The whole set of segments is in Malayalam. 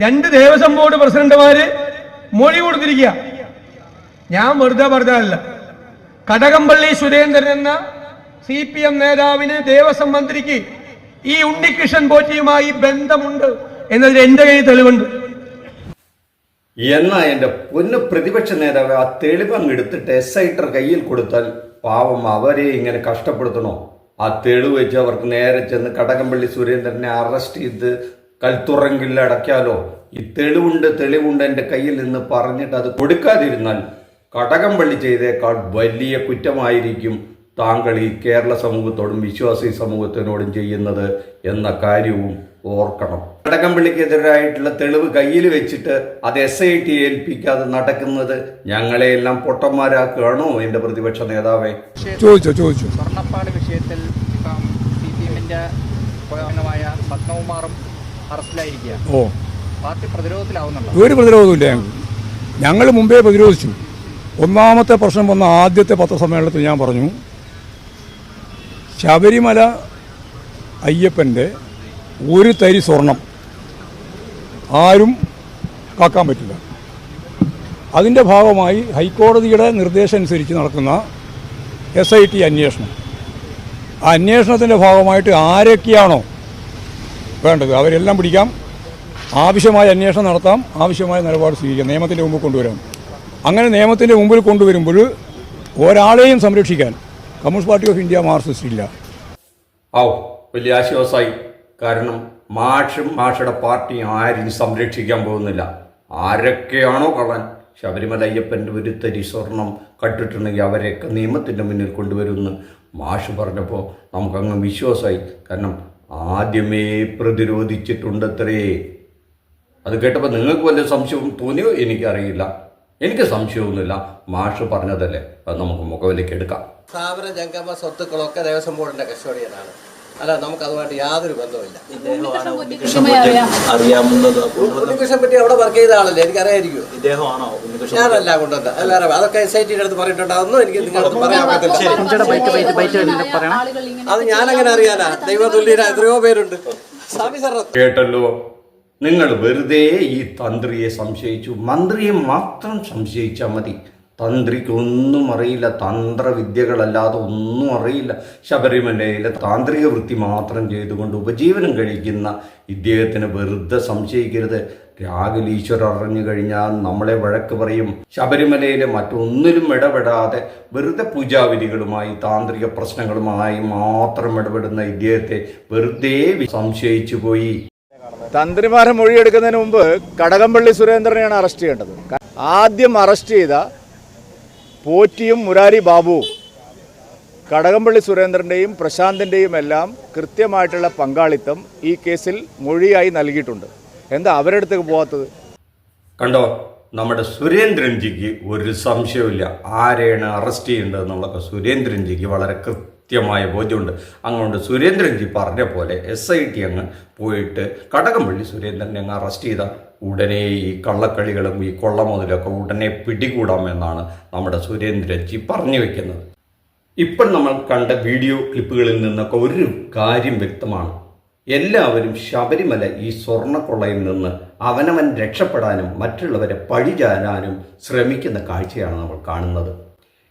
രണ്ട് ദേവസ്വം ബോർഡ് പ്രസിഡന്റുമാര് മൊഴി കൊടുത്തിരിക്കുക ഞാൻ വെറുതെ പറഞ്ഞതല്ല. കടകംപള്ളി സുരേന്ദ്രൻ എന്ന സി പി എം നേതാവിന് ദേവസ്വം മന്ത്രിക്ക് ഈ ഉണ്ണികൃഷ്ണൻ പോറ്റിയുമായി ബന്ധമുണ്ട് എന്നതിൽ എന്റെ കയ്യിൽ തെളിവുണ്ട്. എന്നാ എന്റെ പൊന്നു പ്രതിപക്ഷ നേതാവ് ആ തെളിവ് അങ്ങ് എടുത്തിട്ട് എസ് ഐട്ടർ കയ്യിൽ കൊടുത്താൽ പാവം അവരെ ഇങ്ങനെ കഷ്ടപ്പെടുത്തണോ? ആ തെളിവ് വെച്ച് അവർക്ക് നേരെ ചെന്ന് കടകംപള്ളി സുരേന്ദ്രനെ അറസ്റ്റ് ചെയ്ത് കൽത്തുറങ്കിൽ അടയ്ക്കാലോ. ഈ തെളിവുണ്ട് തെളിവുണ്ട് എന്റെ കയ്യിൽ നിന്ന് പറഞ്ഞിട്ട് അത് കൊടുക്കാതിരുന്നാൽ കടകം പള്ളി ചെയ്തേക്കാൾ വലിയ കുറ്റമായിരിക്കും താങ്കൾ ഈ കേരള സമൂഹത്തോടും വിശ്വാസി സമൂഹത്തിനോടും ചെയ്യുന്നത് എന്ന കാര്യവും ഓർക്കണം. കടകംപള്ളിക്കെതിരായിട്ടുള്ള തെളിവ് കയ്യിൽ വെച്ചിട്ട് അത് എസ് ഐ ടി ഏൽപ്പിക്കാതെ നടക്കുന്നത് ഞങ്ങളെയെല്ലാം പൊട്ടന്മാരാക്കുകയാണോ എന്റെ പ്രതിപക്ഷ നേതാവേ? ചോദിച്ചു ചോദിച്ചു. സ്വർണപ്പാട് വിഷയത്തിൽ ഇപ്പം സി പി എമ്മിന്റെ പത്മകുമാറും അറസ്റ്റിലായിരിക്കുക ഓ. പാർട്ടി പ്രതിരോധത്തിലാവുന്നുണ്ടോ? ഒരു പ്രതിരോധമില്ല ഞങ്ങൾ മുമ്പേ പ്രതിരോധിച്ചു. ഒന്നാമത്തെ പ്രശ്നം വന്ന ആദ്യത്തെ പത്രസമ്മേളനത്തിൽ ഞാൻ പറഞ്ഞു ശബരിമല അയ്യപ്പന്റെ ഒരു തരി സ്വർണം ആരും കാക്കാൻ പറ്റില്ല. അതിന്റെ ഭാഗമായി ഹൈക്കോടതിയുടെ നിർദ്ദേശം അനുസരിച്ച് നടക്കുന്ന എസ് ഐ ടി അന്വേഷണം. ആ അന്വേഷണത്തിന്റെ ഭാഗമായിട്ട് ആരൊക്കെയാണോ വേണ്ടത്. അവരെല്ലാം പിടിക്കാം. ആവശ്യമായ അന്വേഷണം നടത്താം. ആവശ്യമായ നിലപാട് സ്വീകരിക്കാം. നിയമത്തിന്റെ മുമ്പിൽ കൊണ്ടുവരാം. അങ്ങനെ നിയമത്തിന്റെ മുമ്പിൽ കൊണ്ടുവരുമ്പോൾ ഒരാളെയും സംരക്ഷിക്കാൻ communist party of India Marxist ഇല്ല ഔ വലിയ ആശ്വാസമായി. കാരണം മാഷും മാഷയുടെ പാർട്ടിയും ആരും സംരക്ഷിക്കാൻ പോകുന്നില്ല. ആരൊക്കെയാണോ കള്ളൻ. ശബരിമല അയ്യപ്പന്റെ ഒരു തരി സ്വർണം കട്ടിട്ടുണ്ടെങ്കിൽ അവരെയൊക്കെ നിയമത്തിന്റെ മുന്നിൽ കൊണ്ടുവരുമെന്ന് മാഷ് പറഞ്ഞപ്പോൾ നമുക്കങ്ങ് വിശ്വാസമായി. കാരണം ആദ്യമേ പ്രതിരോധിച്ചിട്ടുണ്ടത്രേ. അത് കേട്ടപ്പോൾ നിങ്ങൾക്ക് വല്ല സംശയവും തോന്നിയോ? എനിക്കറിയില്ല. എനിക്ക് സംശയമൊന്നുമില്ല. മാഷ് പറഞ്ഞതല്ലേ. അത് നമുക്ക് മുഖവിലേക്ക് എടുക്കാം. സ്ഥാപന ജംഗമ സ്വത്തുക്കളൊക്കെ ദേവസ്വം ബോർഡിന്റെ കസ്റ്റഡിയിലാണ് അല്ല നമുക്ക് അതുമായിട്ട് യാതൊരു ബന്ധവുമില്ല. ഉണ്ണികൃഷ്ണൻ പറ്റി അറിയാവുന്നത് ഉണ്ണികൃഷ്ണൻ പറ്റി അവിടെ വർക്ക് ചെയ്ത ആളല്ലേ? ഇദ്ദേഹമാണോ ഉണ്ണികൃഷ്ണൻ ഞാനല്ല കൊണ്ടുവന്നത്. അല്ലാതെ അതൊക്കെ എസ് ഐ ടിയുടെ അടുത്ത് പറഞ്ഞിട്ടുണ്ടാവുന്നു എനിക്ക് നിങ്ങളടുത്ത് പറയാൻ പറ്റില്ല കുഞ്ചയുടെ ബൈറ്റ് ബൈറ്റ് ബൈറ്റ് പറയണം. അത് ഞാനങ്ങനെ അറിയാനാ. ദൈവതുല്യര എത്രയോ പേരുണ്ട്. കേട്ടല്ലോ? നിങ്ങൾ വെറുതെ ഈ തന്ത്രിയെ സംശയിച്ചു മന്ത്രിയെ മാത്രം സംശയിച്ചാൽ മതി. തന്ത്രിക്ക് ഒന്നും അറിയില്ല തന്ത്രവിദ്യകളല്ലാതെ ഒന്നും അറിയില്ല. ശബരിമലയിലെ താന്ത്രിക വൃത്തി മാത്രം ചെയ്തുകൊണ്ട് ഉപജീവനം കഴിക്കുന്ന ഇദ്ദേഹത്തിന് വെറുതെ സംശയിക്കരുത്. രാഗിൽ ഈശ്വരൻ അറിഞ്ഞു കഴിഞ്ഞാൽ നമ്മളെ വഴക്ക് പറയും. ശബരിമലയിലെ മറ്റൊന്നിലും ഇടപെടാതെ വെറുതെ പൂജാവിധികളുമായി താന്ത്രിക പ്രശ്നങ്ങളുമായി മാത്രം ഇടപെടുന്ന ഇദ്ദേഹത്തെ വെറുതെ സംശയിച്ചു പോയി. തന്ത്രിമാരെ മൊഴിയെടുക്കുന്നതിന് മുമ്പ് കടകംപള്ളി സുരേന്ദ്രനെയാണ് അറസ്റ്റ് ചെയ്യേണ്ടത്. ആദ്യം അറസ്റ്റ് ചെയ്ത പോറ്റിയും മുരാരി ബാബുവും കടകംപള്ളി സുരേന്ദ്രന്റെയും പ്രശാന്തിന്റെയും എല്ലാം കൃത്യമായിട്ടുള്ള പങ്കാളിത്തം ഈ കേസിൽ മൊഴിയായി നൽകിയിട്ടുണ്ട്. എന്താ അവരുടെ അടുത്തേക്ക് പോകാത്തത് കണ്ടോ നമ്മുടെ സുരേന്ദ്രൻജിക്ക് ഒരു സംശയമില്ല ആരെയാണ് അറസ്റ്റ് ചെയ്യേണ്ടതെന്നുള്ളതൊക്കെ സുരേന്ദ്രൻജിക്ക് വളരെ കൃത്യമായ ബോധ്യമുണ്ട്. അങ്ങോട്ട് സുരേന്ദ്രൻജി പറഞ്ഞ പോലെ എസ് ഐ ടി അങ്ങ് പോയിട്ട് കടകംപള്ളി സുരേന്ദ്രനെ അങ്ങ് അറസ്റ്റ് ചെയ്താൽ ഉടനെ ഈ കള്ളക്കളികളും ഈ കൊള്ള മുതലൊക്കെ ഉടനെ പിടികൂടാമെന്നാണ് നമ്മുടെ സുരേന്ദ്രജി പറഞ്ഞു വെക്കുന്നത്. ഇപ്പോൾ നമ്മൾ കണ്ട വീഡിയോ ക്ലിപ്പുകളിൽ നിന്നൊക്കെ ഒരു കാര്യം വ്യക്തമാണ്. എല്ലാവരും ശബരിമല ഈ സ്വർണക്കൊള്ളയിൽ നിന്ന് അവനവൻ രക്ഷപ്പെടാനും മറ്റുള്ളവരെ പഴിചാരാനും ശ്രമിക്കുന്ന കാഴ്ചയാണ് നമ്മൾ കാണുന്നത്.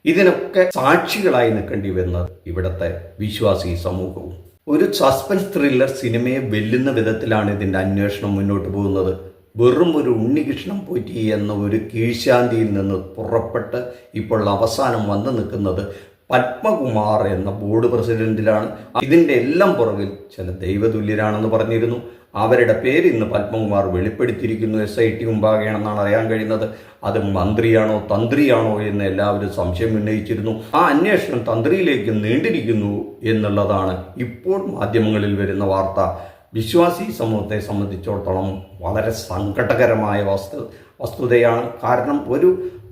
ഇതിനൊക്കെ സാക്ഷികളായി നിൽക്കേണ്ടി വരുന്നത് ഇവിടുത്തെ വിശ്വാസി സമൂഹവും. ഒരു സസ്പെൻസ് ത്രില്ലർ സിനിമയെ വെല്ലുന്ന വിധത്തിലാണ് ഇതിന്റെ അന്വേഷണം മുന്നോട്ട് പോകുന്നത്. വെറും ഒരു ഉണ്ണികൃഷ്ണൻ പോറ്റി എന്ന ഒരു കീഴ്ശാന്തിയിൽ നിന്ന് പുറപ്പെട്ട് ഇപ്പോൾ അവസാനം വന്നു നിൽക്കുന്നത് പത്മകുമാർ എന്ന ബോർഡ് പ്രസിഡന്റിലാണ്. ഇതിന്റെ എല്ലാം പുറകിൽ ചില ദൈവതുല്യരാണെന്ന് പറഞ്ഞിരുന്നു. അവരുടെ പേര് ഇന്ന് പത്മകുമാർ വെളിപ്പെടുത്തിയിരിക്കുന്നു. എസ് ഐ ടി മുമ്പാകെയാണെന്നാണ് അറിയാൻ കഴിയുന്നത്. അത് മന്ത്രിയാണോ തന്ത്രിയാണോ എന്ന് എല്ലാവരും സംശയം ഉന്നയിച്ചിരുന്നു. ആ അന്വേഷണം തന്ത്രിയിലേക്ക് നീണ്ടിരിക്കുന്നു എന്നുള്ളതാണ് ഇപ്പോൾ മാധ്യമങ്ങളിൽ വരുന്ന വാർത്ത. വിശ്വാസി സമൂഹത്തെ സംബന്ധിച്ചിടത്തോളം വളരെ സങ്കടകരമായ വസ്തു വസ്തുതയാണ്. കാരണം ഒരു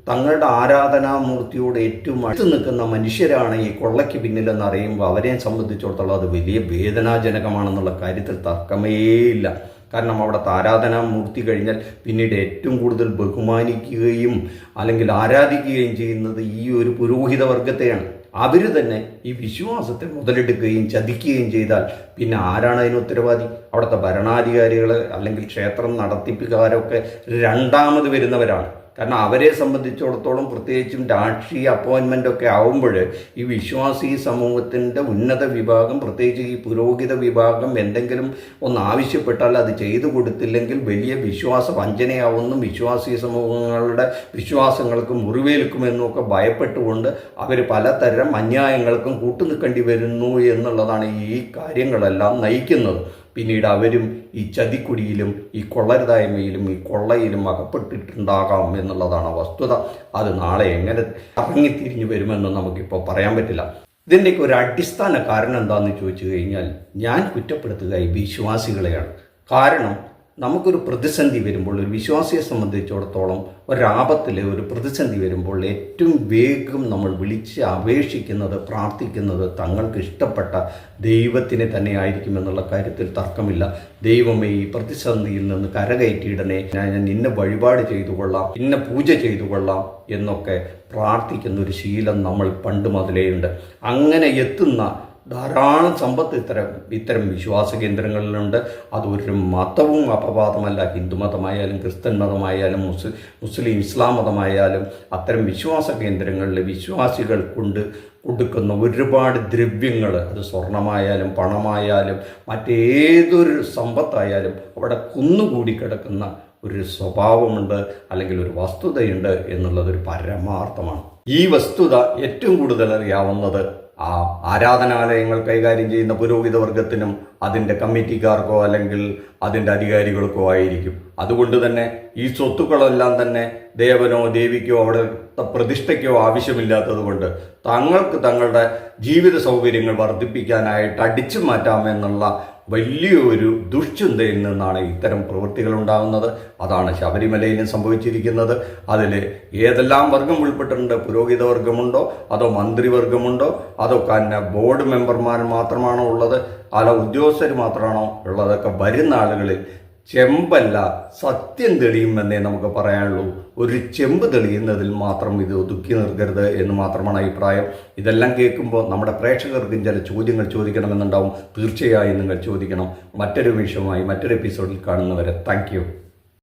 തങ്ങളുടെ ആരാധനാമൂർത്തിയോട് ഏറ്റവും അടുത്ത് നിൽക്കുന്ന മനുഷ്യരാണ് ഈ കൊള്ളയ്ക്ക് പിന്നിലെന്ന് അറിയുമ്പോൾ അവരെ സംബന്ധിച്ചിടത്തോളം അത് വലിയ വേദനാജനകമാണെന്നുള്ള കാര്യത്തിൽ തർക്കമേയില്ല. കാരണം അവിടുത്തെ ആരാധനാമൂർത്തി കഴിഞ്ഞാൽ പിന്നീട് ഏറ്റവും കൂടുതൽ ബഹുമാനിക്കുകയും അല്ലെങ്കിൽ ആരാധിക്കുകയും ചെയ്യുന്നത് ഈ ഒരു പുരോഹിത വർഗത്തെയാണ് അവർ തന്നെ ഈ വിശ്വാസത്തെ മുതലെടുക്കുകയും ചതിക്കുകയും ചെയ്താൽ പിന്നെ ആരാണ് അതിന് ഉത്തരവാദി? അവിടുത്തെ ഭരണാധികാരികൾ അല്ലെങ്കിൽ ക്ഷേത്രം നടത്തിപ്പുകാരൊക്കെ രണ്ടാമത് വരുന്നവരാണ്. കാരണം അവരെ സംബന്ധിച്ചിടത്തോളം പ്രത്യേകിച്ചും രാഷ്ട്രീയ അപ്പോയിൻമെന്റ് ഒക്കെ ആവുമ്പോൾ ഈ വിശ്വാസി സമൂഹത്തിന്റെ ഉന്നത വിഭാഗം പ്രത്യേകിച്ച് ഈ പുരോഹിത വിഭാഗം എന്തെങ്കിലും ഒന്ന് ആവശ്യപ്പെട്ടാൽ അത് ചെയ്തു കൊടുത്തില്ലെങ്കിൽ വലിയ വിശ്വാസ വഞ്ചനയാവുന്നു വിശ്വാസി സമൂഹങ്ങളുടെ വിശ്വാസങ്ങൾക്ക് മുറിവേൽക്കുമെന്നൊക്കെ ഭയപ്പെട്ടുകൊണ്ട് അവർ പലതരം അന്യായങ്ങൾക്കും കൂട്ടുനിൽക്കേണ്ടി വരുന്നു എന്നുള്ളതാണ് ഈ കാര്യങ്ങളെല്ലാം നയിക്കുന്നത്. പിന്നീട് അവരും ഈ ചതിക്കുടിയിലും ഈ കൊള്ളരുതായ്മയിലും ഈ കൊള്ളയിലും അകപ്പെട്ടിട്ടുണ്ടാകാം എന്നുള്ളതാണ് വസ്തുത. അത് നാളെ എങ്ങനെ ഇറങ്ങിത്തിരിഞ്ഞു വരുമെന്ന് നമുക്കിപ്പോൾ പറയാൻ പറ്റില്ല. ഇതിന്റെയൊക്കെ ഒരു അടിസ്ഥാന കാരണം എന്താണെന്ന് ചോദിച്ചു കഴിഞ്ഞാൽ ഞാൻ കുറ്റപ്പെടുത്തുക ഈ വിശ്വാസികളെയാണ്. കാരണം നമുക്കൊരു പ്രതിസന്ധി വരുമ്പോൾ ഒരു വിശ്വാസിയെ സംബന്ധിച്ചിടത്തോളം ഒരാപത്തിലെ ഒരു പ്രതിസന്ധി വരുമ്പോൾ ഏറ്റവും വേഗം നമ്മൾ വിളിച്ച് അപേക്ഷിക്കുന്നത് പ്രാർത്ഥിക്കുന്നത് തങ്ങൾക്ക് ഇഷ്ടപ്പെട്ട ദൈവത്തിനെ തന്നെ ആയിരിക്കുമെന്നുള്ള കാര്യത്തിൽ തർക്കമില്ല. ദൈവമേ ഈ പ്രതിസന്ധിയിൽ നിന്ന് കരകയറ്റിയിടനെ ഞാൻ ഇന്ന വഴിപാട് ചെയ്തു കൊള്ളാം ഇന്ന പൂജ ചെയ്തു കൊള്ളാം എന്നൊക്കെ പ്രാർത്ഥിക്കുന്ന ഒരു ശീലം നമ്മൾ പണ്ട് മുതലേയുണ്ട് അങ്ങനെ എത്തുന്ന ധാരാളം സമ്പത്ത് ഇത്തരം ഇത്തരം വിശ്വാസ കേന്ദ്രങ്ങളിലുണ്ട്. അതൊരു മതവും അപവാദമല്ല. ഹിന്ദുമതമായാലും ക്രിസ്ത്യൻ മതമായാലും മുസ്ലിം മുസ്ലിം ഇസ്ലാം മതമായാലും അത്തരം വിശ്വാസ കേന്ദ്രങ്ങളിൽ വിശ്വാസികൾ കൊണ്ട് കൊടുക്കുന്ന ഒരുപാട് ദ്രവ്യങ്ങൾ അത് സ്വർണമായാലും പണമായാലും മറ്റേതൊരു സമ്പത്തായാലും അവിടെ കുന്നുകൂടി കിടക്കുന്ന ഒരു സ്വഭാവമുണ്ട് അല്ലെങ്കിൽ ഒരു വസ്തുതയുണ്ട് എന്നുള്ളതൊരു പരമാർത്ഥമാണ്. ഈ വസ്തുത ഏറ്റവും കൂടുതൽ അറിയാവുന്നത് ആ ആരാധനാലയങ്ങൾ കൈകാര്യം ചെയ്യുന്ന പുരോഹിത വർഗത്തിനും അതിന്റെ കമ്മിറ്റിക്കാർക്കോ അല്ലെങ്കിൽ അതിന്റെ അധികാരികൾക്കോ ആയിരിക്കും. അതുകൊണ്ട് തന്നെ ഈ സ്വത്തുക്കളെല്ലാം തന്നെ ദേവനോ ദേവിക്കോ അവിടെ പ്രതിഷ്ഠയ്ക്കോ ആവശ്യമില്ലാത്തത് കൊണ്ട് തങ്ങൾക്ക് തങ്ങളുടെ ജീവിത സൗകര്യങ്ങൾ വർദ്ധിപ്പിക്കാനായിട്ട് അടിച്ചു മാറ്റാമെന്നുള്ള വലിയൊരു ദുഷ്ചിന്തയിൽ നിന്നാണ് ഇത്തരം പ്രവൃത്തികൾ ഉണ്ടാകുന്നത്. അതാണ് ശബരിമലയിലും സംഭവിച്ചിരിക്കുന്നത്. അതിൽ ഏതെല്ലാം വർഗം ഉൾപ്പെട്ടിട്ടുണ്ട്? പുരോഹിത വർഗമുണ്ടോ? അതോ മന്ത്രിവർഗമുണ്ടോ അതോ തന്നെ ബോർഡ് മെമ്പർമാർ മാത്രമാണോ ഉള്ളത്? അല്ല ഉദ്യോഗസ്ഥർ മാത്രമാണോ ഉള്ളതൊക്കെ വരുന്ന ആളുകളിൽ ചെമ്പല്ല സത്യം തെളിയുമെന്നേ നമുക്ക് പറയാനുള്ളൂ. ഒരു ചെമ്പ് തെളിയുന്നതിൽ മാത്രം ഇത് ഒതുക്കി നിർത്തരുത് എന്ന് മാത്രമാണ് അഭിപ്രായം. ഇതെല്ലാം കേൾക്കുമ്പോൾ നമ്മുടെ പ്രേക്ഷകർക്കും ചില ചോദ്യങ്ങൾ ചോദിക്കണമെന്നുണ്ടാവും. തീർച്ചയായും നിങ്ങൾ ചോദിക്കണം. മറ്റൊരു വിഷയമായി മറ്റൊരു എപ്പിസോഡിൽ കാണുന്നവരെ താങ്ക്